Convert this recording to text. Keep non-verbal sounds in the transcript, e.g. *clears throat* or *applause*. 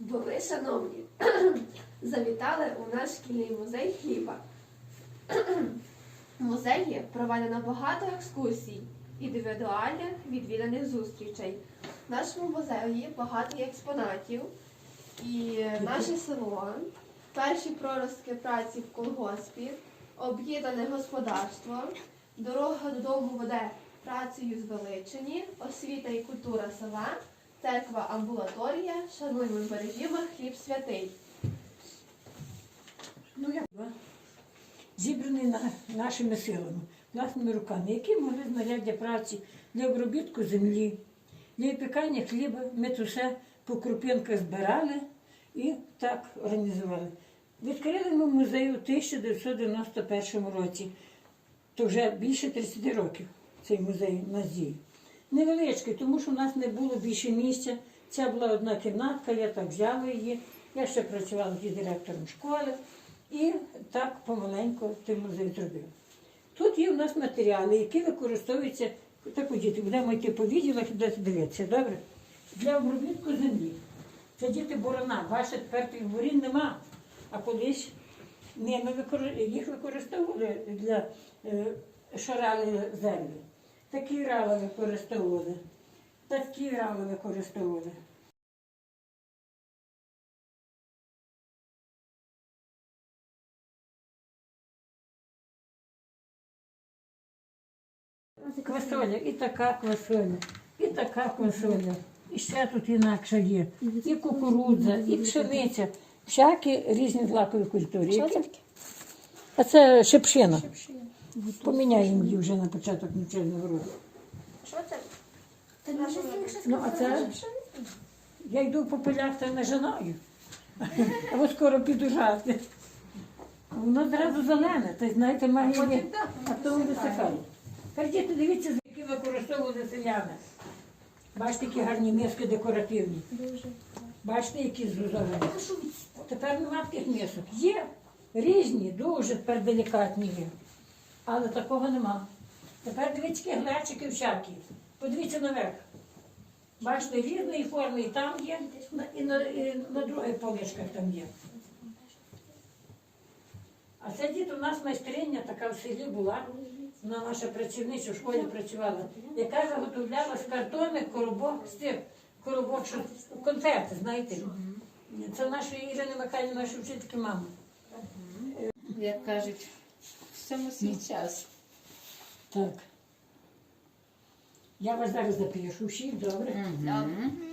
Бо ви, шановні, *clears throat* завітали у наш шкільний музей хліба. *clears throat* В музеї проведено багато екскурсій, індивідуальних відвіданих зустрічей. В нашому музеї багато експонатів, і наше село, перші проростки праці в колгоспі, об'єднане господарство, дорога додому веде працею звеличені, освіта і культура села, церква амбулаторія, шануємо і бережімо хліб святий. Ну, як зібраний на, нашими силами, власними руками, які могли знаряддя праці для обробітку землі, для випікання хліба. Ми це все по крупинках збирали і так організували. Відкрили ми музей у 1991 році, то вже більше 30 років цей музей у нас діє. Невеличкий, тому що в нас не було більше місця. Це була одна кімнатка, я так взяла її. Я ще працювала тоді директором школи і так помаленьку той музей зробив. Тут є у нас матеріали, які використовуються, так от діти, будемо йти по відділах і будете дивитися, добре? Для обробітку землі. Це діти борона, бачите, тепер тих борін нема. А колись ними викор- їх використовували для е, шарали землю. Такі рали використовували, такі рали використовували. Квасоля, і така квасоля, і така квасоля. І ще тут інакше є. І кукурудза, і пшениця. Всякі різні злакові культури. Що це таке? А це шипшина. Поміняємо її вже на початок навчального року. Що це? Ну, а це я йду по полях та не женаю. А от скоро піду жати. Воно одразу зелене, то знаєте, є, а то висихає. Тепер діти, дивіться, які використовували селяни. Бачите, які гарні миски декоративні. Бачите, які зрозовані. Тепер нема таких мисок. Є різні, дуже тепер делікатні є. Але такого нема. Тепер дивіться, глечики всякі. Подивіться наверх. Бачите, різної форми і там є, і на, і на других поличках там є. А це діти у нас майстриня така в селі була, вона наша працівниця в школі працювала, яка виготовляла з картонних коробок, з тих коробок, що конфети, знаєте. Це наша Ірина Михайлівна, наша вчителька мама. як кажуть, всьому свій час. Так. Я вас зараз запишу всіх, добре? Мгм.